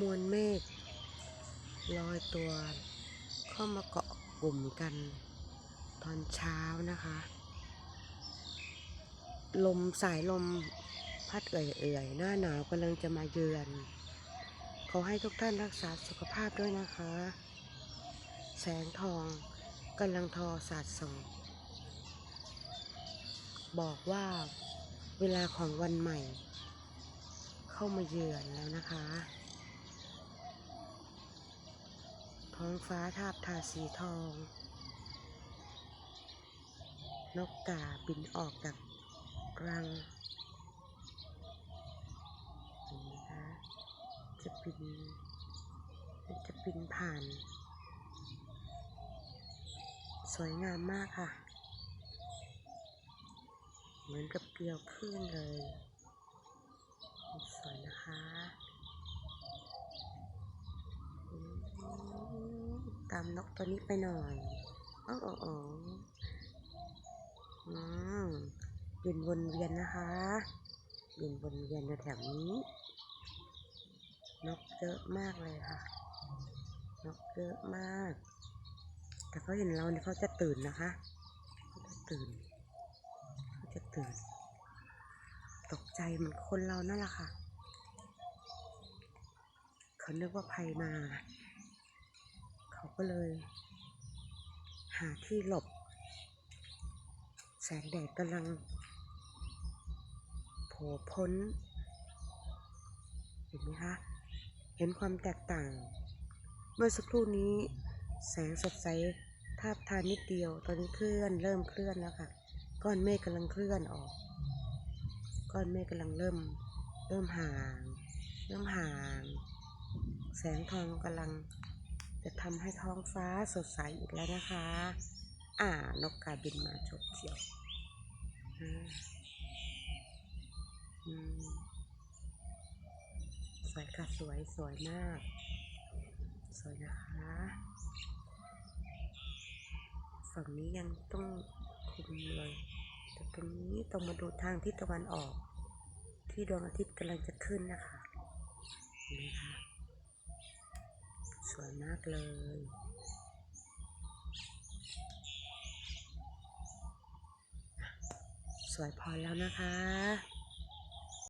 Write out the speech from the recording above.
มวลเมฆลอยตัว เข้ามาเกาะกลุ่มกัน ตอนเช้านะคะ ลมสายลมพัดเอื่อยๆ หน้าหนาวกำลังจะมาเยือนขอให้ทุกท่านรักษาสุขภาพด้วยนะคะ แสงทองกำลังทอสาดส่องบอกว่าเวลาของวันใหม่ เข้ามาเยือนแล้วนะคะ ท้องฟ้าทาบทาสีทอง นกกาบินออกจากรังเห็นไหมคะจะบินจะบินผ่าน สวยงามมากค่ะ เหมือนกับเกลียวคลื่นเลย สวยนะคะอืม ตามนกตัวนี้ไปหน่อยโอ้โอ้โอ้อืมบินวนเวียนนะคะบินวนเวียนอยู่แถวนี้ นกเยอะมากเลยค่ะ นกเยอะมาก แต่เขาเห็นเราเนี่ยเขาจะตื่นนะคะเขาจะตื่นเขาจะตื่น ตกใจเหมือนคนเรานั่นแหละค่ะ เขานึกว่าภัยมา ก็เลย หาที่หลบ แสงแดดกำลังโผล่พ้น เห็นไหมคะ เห็นความแตกต่าง เมื่อสักครู่นี้ แสงสดใสทาบทานนิดเดียว ตอนนี้เคลื่อนเริ่มเคลื่อนแล้วค่ะ ก้อนเมฆกำลังเคลื่อนออก ก้อนเมฆกำลังเริ่ม เริ่มห่าง เริ่มห่าง แสงทองกำลัง จะทำให้ท้องฟ้าสดใสอีกแล้วนะคะ อ่านกกาบินมาฉกเฉียวอ่าอืมสวยค่ะสวยสวยมาก สวยนะคะฝั่งนี้ยังต้องคุมเลยแต่ตรงนี้ต้องมาดูทางทิศตะวันออก ที่ดวงอาทิตย์กำลังจะขึ้นนะคะเห็นไหมคะ สวยมากเลย สวยพอแล้วนะคะ